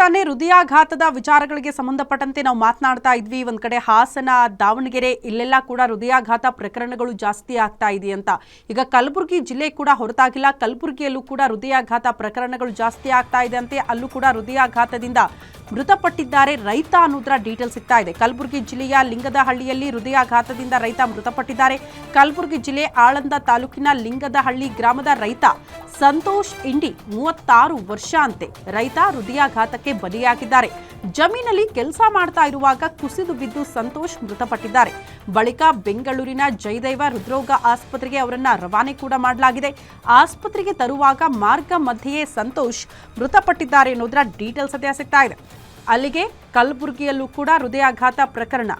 ತಾನೇ ಹೃದಯಾಘಾತದ ವಿಚಾರಗಳಿಗೆ ಸಂಬಂಧಪಟ್ಟಂತೆ ನಾವು ಮಾತನಾಡ್ತಾ ಇದ್ವಿ. ಒಂದ್ ಕಡೆ ಹಾಸನ, ದಾವಣಗೆರೆ ಇಲ್ಲೆಲ್ಲ ಕೂಡ ಹೃದಯಾಘಾತ ಪ್ರಕರಣಗಳು ಜಾಸ್ತಿ ಆಗ್ತಾ ಇದೆ ಅಂತ. ಈಗ ಕಲಬುರಗಿ ಜಿಲ್ಲೆ ಕೂಡ ಹೊರತಾಗಿಲ್ಲ. ಕಲಬುರಗಿಯಲ್ಲೂ ಕೂಡ ಹೃದಯಾಘಾತ ಪ್ರಕರಣಗಳು ಜಾಸ್ತಿ ಆಗ್ತಾ ಇದೆ ಅಂತೆ. ಅಲ್ಲೂ ಕೂಡ ಹೃದಯಾಘಾತದಿಂದ ಮೃತಪಟ್ಟಿದ್ದಾರೆ. ರೈತ ಅನ್ನೋದ್ರ ಡೀಟೇಲ್ ಸಿಗ್ತಾ ಇದೆ. ಕಲಬುರಗಿ ಜಿಲ್ಲೆಯ ಲಿಂಗದಹಳ್ಳಿಯಲ್ಲಿ ಹೃದಯಾಘಾತದಿಂದ ರೈತ ಮೃತಪಟ್ಟಿದ್ದಾರೆ. ಕಲಬುರಗಿ ಜಿಲ್ಲೆ ಆಳಂದ ತಾಲೂಕಿನ ಲಿಂಗದಹಳ್ಳಿ ಗ್ರಾಮದ ರೈತ ಸಂತೋಷ್ ಇಂಡಿ, ಮೂವತ್ತಾರು ವರ್ಷ ಅಂತೆ. ರೈತ ಹೃದಯಾಘಾತಕ್ಕೆ ಬಲಿಯಾಗಿದ್ದಾರೆ. ಜಮೀನಲ್ಲಿ ಕೆಲಸ ಮಾಡ್ತಾ ಇರುವಾಗ ಕುಸಿದು ಬಿದ್ದು ಸಂತೋಷ್ ಮೃತಪಟ್ಟಿದ್ದಾರೆ. ಬಳಿಕ ಬೆಂಗಳೂರಿನ ಜಯದೈವ ಹೃದ್ರೋಗ ಆಸ್ಪತ್ರೆಗೆ ಅವರನ್ನ ರವಾನೆ ಕೂಡ ಮಾಡಲಾಗಿದೆ. ಆಸ್ಪತ್ರೆಗೆ ತರುವಾಗ ಮಾರ್ಗ ಮಧ್ಯೆಯೇ ಸಂತೋಷ್ ಮೃತಪಟ್ಟಿದ್ದಾರೆ ಅನ್ನೋದರ ಡೀಟೇಲ್ಸ್ ಸದ್ಯ ಸಿಗ್ತಾ ಇದೆ. ಅಲ್ಲಿಗೆ ಕಲಬುರಗಿಯಲ್ಲೂ ಕೂಡ ಹೃದಯಾಘಾತ ಪ್ರಕರಣ.